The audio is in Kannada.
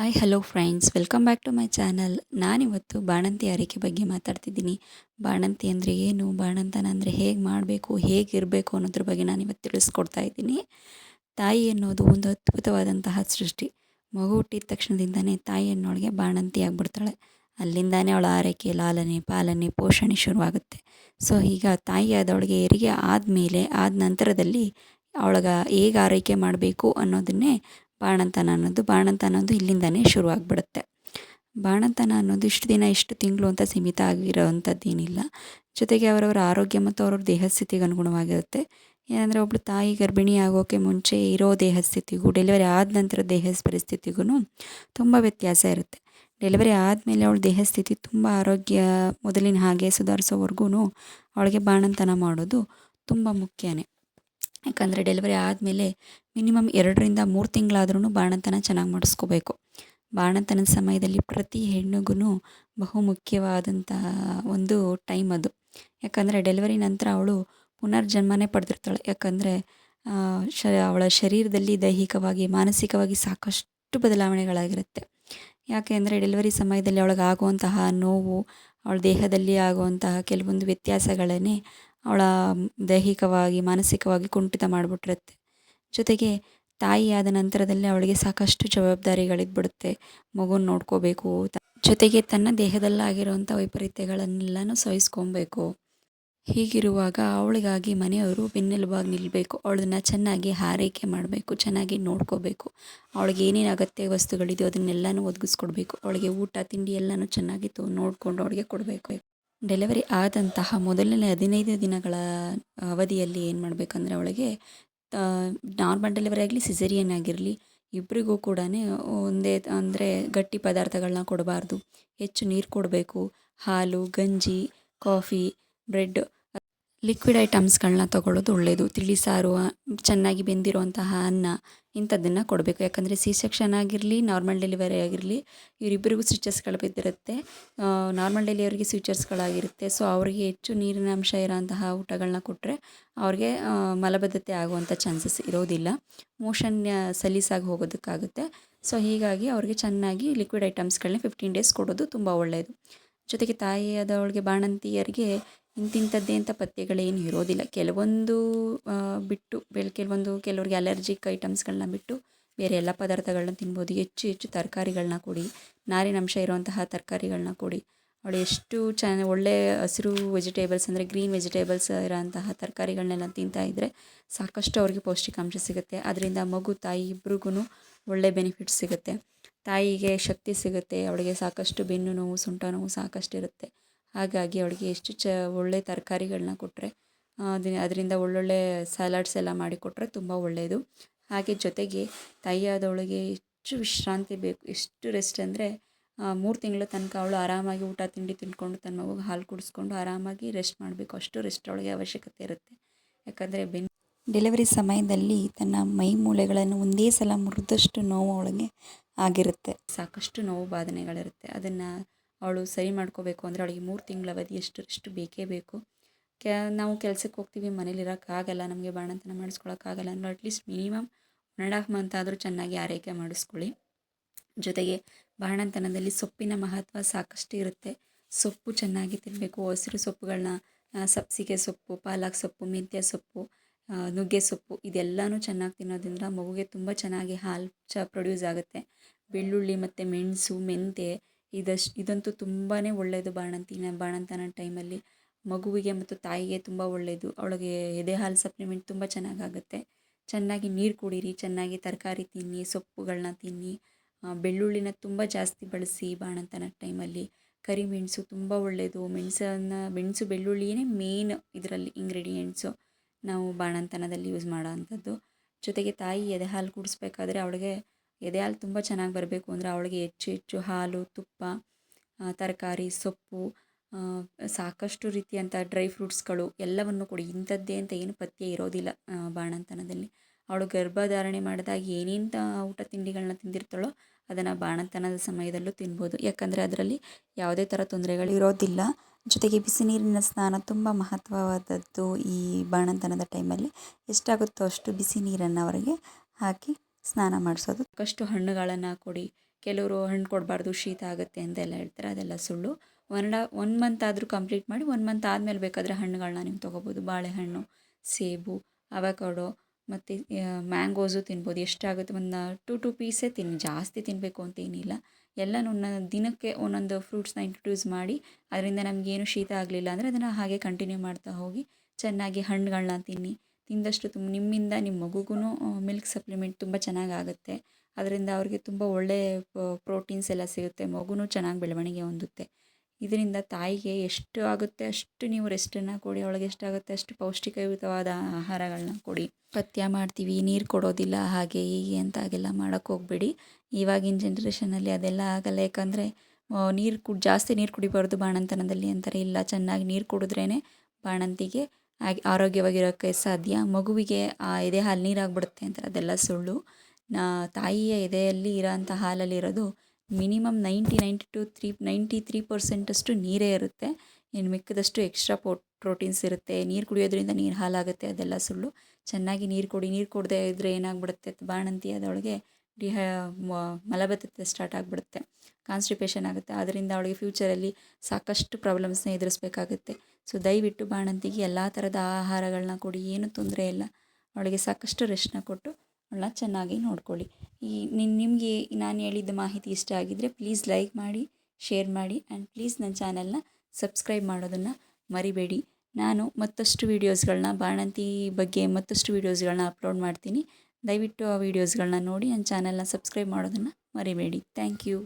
Hi hello friends welcome back to my channel ನಾನಿವತ್ತು ಬಾಣಂತಿ ಆರೈಕೆ ಬಗ್ಗೆ ಮಾತಾಡ್ತಿದ್ದೀನಿ. ಬಾಣಂತಿ ಅಂದರೆ ಏನು? ಬಾಣಂತನ ಅಂದರೆ ಹೇಗೆ ಮಾಡಬೇಕು? ಹೇಗಿರಬೇಕು ಅನ್ನೋದ್ರ ಬಗ್ಗೆ ನಾನಿವತ್ತು ತಿಳಿಸ್ಕೊಡ್ತಾ ಇದ್ದೀನಿ. ತಾಯಿ ಅನ್ನೋದು ಒಂದು ಅದ್ಭುತವಾದಂತಹ ಸೃಷ್ಟಿ. ಮಗು ಹುಟ್ಟಿದ ತಕ್ಷಣದಿಂದನೇ ತಾಯಿ ಅನ್ನೋಳಿಗೆ ಬಾಣಂತಿ ಆಗಿಬಿಡ್ತಾಳೆ. ಅಲ್ಲಿಂದಾನೇ ಅವಳ ಆರೈಕೆ, ಲಾಲನೆ, ಪಾಲನೆ, ಪೋಷಣೆ ಶುರುವಾಗುತ್ತೆ. ಸೊ ಈಗ ತಾಯಿ ಆದವಳಿಗೆ ಹೆರಿಗೆ ಆದಮೇಲೆ ಆದ ನಂತರದಲ್ಲಿ ಅವಳಗ ಹೇಗೆ ಆರೈಕೆ ಮಾಡಬೇಕು ಅನ್ನೋದನ್ನೇ ಬಾಣಂತನ ಅನ್ನೋದು ಬಾಣಂತನ ಅನ್ನೋದು ಇಲ್ಲಿಂದನೇ ಶುರುವಾಗ್ಬಿಡುತ್ತೆ. ಬಾಣಂತನ ಅನ್ನೋದು ಇಷ್ಟು ದಿನ ಇಷ್ಟು ತಿಂಗಳು ಅಂತ ಸೀಮಿತ ಆಗಿರೋವಂಥದ್ದೇನಿಲ್ಲ ಜೊತೆಗೆ ಅವರವರ ಆರೋಗ್ಯ ಮತ್ತು ಅವರವ್ರ ದೇಹ ಸ್ಥಿತಿಗೆ ಅನುಗುಣವಾಗಿರುತ್ತೆ. ಏನಂದರೆ ಒಬ್ಬಳು ತಾಯಿ ಗರ್ಭಿಣಿ ಆಗೋಕ್ಕೆ ಮುಂಚೆ ಇರೋ ದೇಹ ಸ್ಥಿತಿಗೂ ಡೆಲಿವರಿ ಆದ ನಂತರ ದೇಹ ಪರಿಸ್ಥಿತಿಗೂ ತುಂಬ ವ್ಯತ್ಯಾಸ ಇರುತ್ತೆ. ಡೆಲಿವರಿ ಆದಮೇಲೆ ಅವಳ ದೇಹ ಸ್ಥಿತಿ ತುಂಬ ಆರೋಗ್ಯ ಮೊದಲಿನ ಹಾಗೆ ಸುಧಾರಿಸೋವರೆಗೂ ಅವಳಿಗೆ ಬಾಣಂತನ ಮಾಡೋದು ತುಂಬ ಮುಖ್ಯನೇ. ಯಾಕಂದರೆ ಡೆಲಿವರಿ ಆದಮೇಲೆ ಮಿನಿಮಮ್ ಎರಡರಿಂದ ಮೂರು ತಿಂಗಳಾದ್ರೂ ಬಾಣಂತನ ಚೆನ್ನಾಗಿ ಮಾಡಿಸ್ಕೋಬೇಕು. ಬಾಣಂತನದ ಸಮಯದಲ್ಲಿ ಪ್ರತಿ ಹೆಣ್ಣಿಗೂ ಬಹುಮುಖ್ಯವಾದಂತಹ ಒಂದು ಟೈಮ್ ಅದು. ಯಾಕಂದರೆ ಡೆಲಿವರಿ ನಂತರ ಅವಳು ಪುನರ್ಜನ್ಮನೇ ಪಡೆದಿರ್ತಾಳೆ. ಯಾಕಂದರೆ ಶ, ಅವಳ ಶರೀರದಲ್ಲಿ ದೈಹಿಕವಾಗಿ, ಮಾನಸಿಕವಾಗಿ ಸಾಕಷ್ಟು ಬದಲಾವಣೆಗಳಾಗಿರುತ್ತೆ. ಯಾಕೆ ಅಂದರೆ ಡೆಲಿವರಿ ಸಮಯದಲ್ಲಿ ಅವಳಿಗೆ ಆಗುವಂತಹ ನೋವು, ಅವಳ ದೇಹದಲ್ಲಿ ಆಗುವಂತಹ ಕೆಲವೊಂದು ವ್ಯತ್ಯಾಸಗಳನ್ನೇ ಅವಳ ದೈಹಿಕವಾಗಿ, ಮಾನಸಿಕವಾಗಿ ಕುಂಠಿತ ಮಾಡಿಬಿಟ್ಟಿರುತ್ತೆ. ಜೊತೆಗೆ ತಾಯಿಯಾದ ನಂತರದಲ್ಲಿ ಅವಳಿಗೆ ಸಾಕಷ್ಟು ಜವಾಬ್ದಾರಿಗಳಿದ್ಬಿಡುತ್ತೆ. ಮಗುನ ನೋಡ್ಕೋಬೇಕು ಜೊತೆಗೆ ತನ್ನ ದೇಹದಲ್ಲಾಗಿರುವಂಥ ವೈಪರೀತ್ಯಗಳನ್ನೆಲ್ಲನೂ ಸಹಿಸ್ಕೊಬೇಕು. ಹೀಗಿರುವಾಗ ಅವಳಿಗಾಗಿ ಮನೆಯವರು ಬೆನ್ನೆಲುಬಾಗಿ ನಿಲ್ಲಬೇಕು ಅವಳನ್ನ ಚೆನ್ನಾಗಿ ಹಾರೈಕೆ ಮಾಡಬೇಕು, ಚೆನ್ನಾಗಿ ನೋಡ್ಕೋಬೇಕು. ಅವಳಿಗೆ ಏನೇನು ಅಗತ್ಯ ವಸ್ತುಗಳಿದೆಯೋ ಅದನ್ನೆಲ್ಲನೂ ಒದಗಿಸ್ಕೊಡ್ಬೇಕು. ಅವಳಿಗೆ ಊಟ, ತಿಂಡಿ ಎಲ್ಲನೂ ಚೆನ್ನಾಗಿ ತೊ, ನೋಡಿಕೊಂಡು ಅವಳಿಗೆ ಕೊಡಬೇಕು. ಡೆಲಿವರಿ ಆದಂತಹ ಮೊದಲನೇ ಹದಿನೈದು ದಿನಗಳ ಅವಧಿಯಲ್ಲಿ ಏನು ಮಾಡಬೇಕಂದ್ರೆ ಅವಳಿಗೆ ನಾರ್ಮಲ್ ಡೆಲಿವರಿ ಆಗಲಿ, ಸಿಸೇರಿಯನ್ ಆಗಿರಲಿ ಇಬ್ಬರಿಗೂ ಕೂಡ ಒಂದೇ, ಅಂದರೆ ಗಟ್ಟಿ ಪದಾರ್ಥಗಳನ್ನ ಕೊಡಬಾರ್ದು. ಹೆಚ್ಚು ನೀರು ಕೊಡಬೇಕು, ಹಾಲು, ಗಂಜಿ, ಕಾಫಿ, ಬ್ರೆಡ್ ಲಿಕ್ವಿಡ್ ಐಟಮ್ಸ್ಗಳನ್ನ ತೊಗೊಳ್ಳೋದು ಒಳ್ಳೆಯದು ತಿಳಿ ಸಾರು ಚೆನ್ನಾಗಿ ಬೆಂದಿರುವಂತಹ ಅನ್ನ ಇಂಥದ್ದನ್ನು ಕೊಡಬೇಕು. ಯಾಕಂದರೆ ಸಿ ಸೆಕ್ಷನ್ ಆಗಿರಲಿ ನಾರ್ಮಲ್ ಡೆಲಿವರಿ ಆಗಿರಲಿ ಇವರಿಬ್ಬರಿಗೂ ಸ್ವಿಚಸ್ಗಳು ಬಿದ್ದಿರುತ್ತೆ ನಾರ್ಮಲ್ ಡೆಲಿವರಿಗೆ ಸ್ವಿಚರ್ಸ್ಗಳಾಗಿರುತ್ತೆ ಸೊ ಅವರಿಗೆ ಹೆಚ್ಚು ನೀರಿನ ಅಂಶ ಇರೋಂತಹ ಊಟಗಳನ್ನ ಕೊಟ್ಟರೆ ಅವ್ರಿಗೆ ಮಲಬದ್ಧತೆ ಆಗುವಂಥ ಚಾನ್ಸಸ್ ಇರೋದಿಲ್ಲ. ಮೋಷನ್ ಸಲೀಸಾಗಿ ಹೋಗೋದಕ್ಕಾಗುತ್ತೆ. ಸೊ ಹೀಗಾಗಿ ಅವ್ರಿಗೆ ಚೆನ್ನಾಗಿ ಲಿಕ್ವಿಡ್ ಐಟಮ್ಸ್ಗಳನ್ನ ಫಿಫ್ಟೀನ್ ಡೇಸ್ ಕೊಡೋದು ತುಂಬ ಒಳ್ಳೆಯದು ಜೊತೆಗೆ ತಾಯಿಯಾದವಳಿಗೆ ಬಾಣಂತಿಯರಿಗೆ ಇಂತಿಂಥದ್ದೇ ಅಂತ ಪಥ್ಯಗಳೇನು ಇರೋದಿಲ್ಲ. ಕೆಲವೊಂದು ಬಿಟ್ಟು ಬೇರೆ ಕೆಲವೊಂದು, ಕೆಲವ್ರಿಗೆ ಅಲರ್ಜಿಕ್ ಐಟಮ್ಸ್ಗಳನ್ನ ಬಿಟ್ಟು ಬೇರೆ ಎಲ್ಲ ಪದಾರ್ಥಗಳನ್ನ ತಿನ್ಬೋದು. ಹೆಚ್ಚು ಹೆಚ್ಚು ತರಕಾರಿಗಳನ್ನ ಕೊಡಿ. ನಾರಿನಂಶ ಇರುವಂತಹ ತರಕಾರಿಗಳನ್ನ ಕೊಡಿ. ಅವಳು ಎಷ್ಟು ಚೆನ್ನ ಒಳ್ಳೆ ಹಸಿರು ವೆಜಿಟೇಬಲ್ಸ್ ಅಂದರೆ ಗ್ರೀನ್ ವೆಜಿಟೇಬಲ್ಸ್ ಇರೋಂತಹ ತರಕಾರಿಗಳನ್ನೆಲ್ಲ ತಿಂತಾ ಇದ್ದರೆ ಸಾಕಷ್ಟು ಅವ್ರಿಗೆ ಪೌಷ್ಟಿಕಾಂಶ ಸಿಗುತ್ತೆ. ಅದರಿಂದ ಮಗು, ತಾಯಿ ಇಬ್ರಿಗೂ ಒಳ್ಳೆ ಬೆನಿಫಿಟ್ ಸಿಗುತ್ತೆ. ತಾಯಿಗೆ ಶಕ್ತಿ ಸಿಗುತ್ತೆ. ಅವಳಿಗೆ ಸಾಕಷ್ಟು ಬೆನ್ನು ನೋವು, ಸೊಂಟ ನೋವು ಸಾಕಷ್ಟು ಇರುತ್ತೆ ಹಾಗಾಗಿ ಅವಳಿಗೆ ಎಷ್ಟು ಚ ಒಳ್ಳೆ ತರಕಾರಿಗಳನ್ನ ಕೊಟ್ಟರೆ ಅದು ಅದರಿಂದ ಒಳ್ಳೊಳ್ಳೆ ಸಲಾಡ್ಸ್ ಎಲ್ಲ ಮಾಡಿಕೊಟ್ರೆ ತುಂಬ ಒಳ್ಳೆಯದು ಹಾಗೆ ಜೊತೆಗೆ ತಾಯಿಯಾದವಳಿಗೆ ಹೆಚ್ಚು ವಿಶ್ರಾಂತಿ ಬೇಕು, ಎಷ್ಟು ರೆಸ್ಟ್ ಅಂದರೆ ಮೂರು ತಿಂಗಳ ತನಕ ಅವಳು ಆರಾಮಾಗಿ ಊಟ, ತಿಂಡಿ ತಿಂದ್ಕೊಂಡು ತನ್ನ ಮಗುಗೆ ಹಾಲು ಕುಡಿಸ್ಕೊಂಡು ಆರಾಮಾಗಿ ರೆಸ್ಟ್ ಮಾಡಬೇಕು. ಅಷ್ಟು ರೆಸ್ಟ್ ಅವಳಿಗೆ ಅವಶ್ಯಕತೆ ಇರುತ್ತೆ. ಯಾಕಂದರೆ ಬೆನ್ ಡೆಲಿವರಿ ಸಮಯದಲ್ಲಿ ತನ್ನ ಮೈ ಮೂಳೆಗಳನ್ನು ಒಂದೇ ಸಲ ಮುರಿದಷ್ಟು ನೋವು ಅವಳಿಗೆ ಆಗಿರುತ್ತೆ. ಸಾಕಷ್ಟು ನೋವು ಬಾಧನೆಗಳಿರುತ್ತೆ. ಅದನ್ನು ಅವಳು ಸರಿ ಮಾಡ್ಕೋಬೇಕು ಅಂದರೆ ಅವಳಿಗೆ ಮೂರು ತಿಂಗಳ ಅವಧಿ ಎಷ್ಟು ಇಷ್ಟು ಬೇಕೇ ಬೇಕು. ಕ್ಯಾ ನಾವು ಕೆಲಸಕ್ಕೆ ಹೋಗ್ತೀವಿ ಮನೇಲಿರೋಕ್ಕಾಗಲ್ಲ ನಮಗೆ ಬಾಣಂತನ ಮಾಡಿಸ್ಕೊಳಕ್ಕಾಗಲ್ಲ ಅಂದರೆ at least minimum one and half month ಆದರೂ ಚೆನ್ನಾಗಿ ಆರೈಕೆ ಮಾಡಿಸ್ಕೊಳ್ಳಿ. ಜೊತೆಗೆ ಬಾಣಂತನದಲ್ಲಿ ಸೊಪ್ಪಿನ ಮಹತ್ವ ಸಾಕಷ್ಟು ಇರುತ್ತೆ. ಸೊಪ್ಪು ಚೆನ್ನಾಗಿ ತಿನ್ನಬೇಕು ಹಸಿರು ಸೊಪ್ಪುಗಳನ್ನ ಸಬ್ಸಿಗೆ ಸೊಪ್ಪು, ಪಾಲಕ್ ಸೊಪ್ಪು, ಮೆಂತ್ಯ ಸೊಪ್ಪು ನುಗ್ಗೆ ಸೊಪ್ಪು ಇದೆಲ್ಲನೂ ಚೆನ್ನಾಗಿ ತಿನ್ನೋದ್ರಿಂದ ಮಗುಗೆ ತುಂಬ ಚೆನ್ನಾಗಿ ಹಾಲು ಚ ಪ್ರೊಡ್ಯೂಸ್ ಆಗುತ್ತೆ. ಬೆಳ್ಳುಳ್ಳಿ ಮತ್ತು ಮೆಣಸು, ಮೆಂತ್ಯ ಇದಷ್ಟು ಇದಂತೂ ತುಂಬಾ ಒಳ್ಳೆಯದು ಬಾಣಂತಿನ, ಬಾಣಂತನ ಟೈಮಲ್ಲಿ. ಮಗುವಿಗೆ ಮತ್ತು ತಾಯಿಗೆ ತುಂಬ ಒಳ್ಳೆಯದು ಅವಳಿಗೆ ಎದೆ ಹಾಲು ಸಪ್ಲಿಮೆಂಟ್ ತುಂಬ ಚೆನ್ನಾಗಾಗುತ್ತೆ. ಚೆನ್ನಾಗಿ ನೀರು ಕುಡೀರಿ, ಚೆನ್ನಾಗಿ ತರಕಾರಿ ತಿನ್ನಿ ಸೊಪ್ಪುಗಳನ್ನ ತಿನ್ನಿ ಬೆಳ್ಳುಳ್ಳಿನ ತುಂಬ ಜಾಸ್ತಿ ಬಳಸಿ ಬಾಣಂತನ ಟೈಮಲ್ಲಿ. ಕರಿಮೆಣಸು ತುಂಬ ಒಳ್ಳೆಯದು ಮೆಣಸನ್ನು, ಮೆಣಸು, ಬೆಳ್ಳುಳ್ಳಿಯೇ ಮೇನ್ ಇದರಲ್ಲಿ ಇಂಗ್ರೀಡಿಯೆಂಟ್ಸು ನಾವು ಬಾಣಂತನದಲ್ಲಿ ಯೂಸ್ ಮಾಡೋ ಅಂಥದ್ದು. ಜೊತೆಗೆ ತಾಯಿ ಎದೆ ಹಾಲು ಕುಡಿಸ್ಬೇಕಾದ್ರೆ ಅವಳಿಗೆ ಎದೆ ಹಾಲು ತುಂಬ ಚೆನ್ನಾಗಿ ಬರಬೇಕು ಅಂದರೆ ಅವಳಿಗೆ ಹೆಚ್ಚು ಹೆಚ್ಚು ಹಾಲು, ತುಪ್ಪ ತರಕಾರಿ, ಸೊಪ್ಪು ಸಾಕಷ್ಟು ರೀತಿಯಂಥ ಡ್ರೈ ಫ್ರೂಟ್ಸ್ಗಳು ಎಲ್ಲವನ್ನು ಕೊಡಿ. ಇಂಥದ್ದೇ ಅಂತ ಏನು ಪಥ್ಯ ಇರೋದಿಲ್ಲ ಬಾಣಂತನದಲ್ಲಿ. ಅವಳು ಗರ್ಭಧಾರಣೆ ಮಾಡಿದಾಗ ಏನೇನು ಊಟ ತಿಂಡಿಗಳನ್ನ ತಿಂದಿರ್ತಾಳೋ ಅದನ್ನು ಬಾಣಂತನದ ಸಮಯದಲ್ಲೂ ತಿನ್ಬೋದು. ಯಾಕಂದರೆ ಅದರಲ್ಲಿ ಯಾವುದೇ ಥರ ತೊಂದರೆಗಳು ಇರೋದಿಲ್ಲ. ಜೊತೆಗೆ ಬಿಸಿ ನೀರಿನ ಸ್ನಾನ ತುಂಬ ಮಹತ್ವವಾದದ್ದು ಈ ಬಾಣಂತನದ ಟೈಮಲ್ಲಿ. ಎಷ್ಟಾಗುತ್ತೋ ಅಷ್ಟು ಬಿಸಿ ನೀರನ್ನು ಅವರಿಗೆ ಹಾಕಿ ಸ್ನಾನ ಮಾಡಿಸೋದು. ಸಾಕಷ್ಟು ಹಣ್ಣುಗಳನ್ನು ಕೊಡಿ. ಕೆಲವರು ಹಣ್ಣು ಕೊಡಬಾರ್ದು, ಶೀತ ಆಗುತ್ತೆ ಅಂತೆಲ್ಲ ಹೇಳ್ತಾರೆ. ಅದೆಲ್ಲ ಸುಳ್ಳು. ಒನ್ ಒನ್ ಮಂತ್ ಆದರೂ ಕಂಪ್ಲೀಟ್ ಮಾಡಿ ಒನ್ ಮಂತ್ ಆದಮೇಲೆ ಬೇಕಾದರೆ ಹಣ್ಣುಗಳನ್ನ ನೀವು ತೊಗೋಬೋದು. ಬಾಳೆಹಣ್ಣು, ಸೇಬು, ಅವಕಾಡೋ ಮತ್ತು ಮ್ಯಾಂಗೋಸು ತಿನ್ಬೋದು. ಎಷ್ಟಾಗುತ್ತೆ? ಒಂದು ಟು ಟು ಪೀಸೇ ತಿನ್ನಿ. ಜಾಸ್ತಿ ತಿನ್ನಬೇಕು ಅಂತ ಏನಿಲ್ಲ. ನನ್ನ ದಿನಕ್ಕೆ ಒಂದೊಂದು ಫ್ರೂಟ್ಸ್ನ ಇಂಟ್ರೊಡ್ಯೂಸ್ ಮಾಡಿ, ಅದರಿಂದ ನಮಗೇನು ಶೀತ ಆಗಲಿಲ್ಲ ಅಂದರೆ ಅದನ್ನು ಹಾಗೆ ಕಂಟಿನ್ಯೂ ಮಾಡ್ತಾ ಹೋಗಿ ಚೆನ್ನಾಗಿ ಹಣ್ಣುಗಳನ್ನ ತಿನ್ನಿ. ತಿಂದಷ್ಟು ತುಂಬ ನಿಮ್ಮಿಂದ ನಿಮ್ಮ ಮಗುಗೂ ಮಿಲ್ಕ್ ಸಪ್ಲಿಮೆಂಟ್ ತುಂಬ ಚೆನ್ನಾಗಾಗುತ್ತೆ. ಅದರಿಂದ ಅವ್ರಿಗೆ ತುಂಬ ಒಳ್ಳೆಯ ಪ್ರೋಟೀನ್ಸ್ ಎಲ್ಲ ಸಿಗುತ್ತೆ. ಮಗುನೂ ಚೆನ್ನಾಗಿ ಬೆಳವಣಿಗೆ ಹೊಂದುತ್ತೆ. ಇದರಿಂದ ತಾಯಿಗೆ ಎಷ್ಟು ಆಗುತ್ತೆ ಅಷ್ಟು ನೀವು ರೆಸ್ಟನ್ನು ಕೊಡಿ. ಅವಳಿಗೆ ಎಷ್ಟಾಗುತ್ತೆ ಅಷ್ಟು ಪೌಷ್ಟಿಕಯುತವಾದ ಆಹಾರಗಳನ್ನ ಕೊಡಿ. ಪಥ್ಯ ಮಾಡ್ತೀವಿ, ನೀರು ಕೊಡೋದಿಲ್ಲ, ಹಾಗೆ ಹೀಗೆ ಅಂತ ಹಾಗೆಲ್ಲ ಮಾಡೋಕ್ಕೆ ಹೋಗಬೇಡಿ. ಇವಾಗಿನ ಜನ್ರೇಷನಲ್ಲಿ ಅದೆಲ್ಲ ಆಗಲ್ಲ. ಯಾಕಂದರೆ ನೀರು ಕುಡ್, ಜಾಸ್ತಿ ನೀರು ಕುಡಿಬಾರ್ದು ಬಾಣಂತನದಲ್ಲಿ ಅಂತಾರೆ. ಇಲ್ಲ, ಚೆನ್ನಾಗಿ ನೀರು ಕುಡಿದ್ರೇ ಬಾಣಂತಿಗೆ ಆಗಿ ಆರೋಗ್ಯವಾಗಿರೋಕ್ಕೆ ಸಾಧ್ಯ. ಮಗುವಿಗೆ ಆ ಎದೆ ಹಾಲು ನೀರಾಗ್ಬಿಡುತ್ತೆ ಅಂತಾರೆ. ಅದೆಲ್ಲ ಸುಳ್ಳು. ನಾ ತಾಯಿಯ ಎದೆಯಲ್ಲಿ ಇರೋಂಥ ಹಾಲಲ್ಲಿರೋದು minimum ninety ninety two three, ninety three ಪರ್ಸೆಂಟಷ್ಟು ನೀರೇ ಇರುತ್ತೆ. ಇನ್ನು ಮಿಕ್ಕದಷ್ಟು ಎಕ್ಸ್ಟ್ರಾ ಪೋ, ಪ್ರೋಟೀನ್ಸ್ ಇರುತ್ತೆ. ನೀರು ಕುಡಿಯೋದ್ರಿಂದ ನೀರು ಹಾಲಾಗುತ್ತೆ. ಅದೆಲ್ಲ ಸುಳ್ಳು. ಚೆನ್ನಾಗಿ ನೀರು ಕೊಡಿ, ನೀರು ಕೊಡದೇ ಇದ್ದರೆ ಏನಾಗ್ಬಿಡುತ್ತೆ? ಬಾಣಂತಿ ಅದೊಳಗೆ ಡಿಹೈ ಮಲಬದ್ಧತೆ ಸ್ಟಾರ್ಟ್ ಆಗಿಬಿಡುತ್ತೆ. ಕಾನ್ಸ್ಟಿಪೇಷನ್ ಆಗುತ್ತೆ. ಅದರಿಂದ ಅವಳಿಗೆ ಫ್ಯೂಚರಲ್ಲಿ ಸಾಕಷ್ಟು ಪ್ರಾಬ್ಲಮ್ಸ್ನ ಎದುರಿಸ್ಬೇಕಾಗುತ್ತೆ. ಸೊ ದಯವಿಟ್ಟು ಬಾಣಂತಿಗೆ ಎಲ್ಲ ಥರದ ಆಹಾರಗಳನ್ನ ಕೊಡಿ, ಏನೂ ತೊಂದರೆ ಇಲ್ಲ. ಅವಳಿಗೆ ಸಾಕಷ್ಟು ರೆಸ್ಟ್ನ ಕೊಟ್ಟು ಅವಳನ್ನ ಚೆನ್ನಾಗಿ ನೋಡ್ಕೊಳ್ಳಿ. ಈ ನಿಮಗೆ ನಾನು ಹೇಳಿದ್ದ ಮಾಹಿತಿ ಇಷ್ಟ ಆಗಿದ್ದರೆ ಪ್ಲೀಸ್ ಲೈಕ್ ಮಾಡಿ ಶೇರ್ ಮಾಡಿ ಆ್ಯಂಡ್ ಪ್ಲೀಸ್ ನನ್ನ ಚಾನಲ್ನ ಸಬ್ಸ್ಕ್ರೈಬ್ ಮಾಡೋದನ್ನು ಮರಿಬೇಡಿ. ನಾನು ಮತ್ತಷ್ಟು ವೀಡಿಯೋಸ್ಗಳನ್ನ ಬಾಣಂತಿ ಬಗ್ಗೆ ಮತ್ತಷ್ಟು ವೀಡಿಯೋಸ್ಗಳನ್ನ ಅಪ್ಲೋಡ್ ಮಾಡ್ತೀನಿ. ದಯವಿಟ್ಟು ಆ ವೀಡಿಯೋಸ್ಗಳನ್ನ ನೋಡಿ ನನ್ನ ಚಾನಲ್ನ ಸಬ್ಸ್ಕ್ರೈಬ್ ಮಾಡೋದನ್ನು ಮರಿಬೇಡಿ. Thank you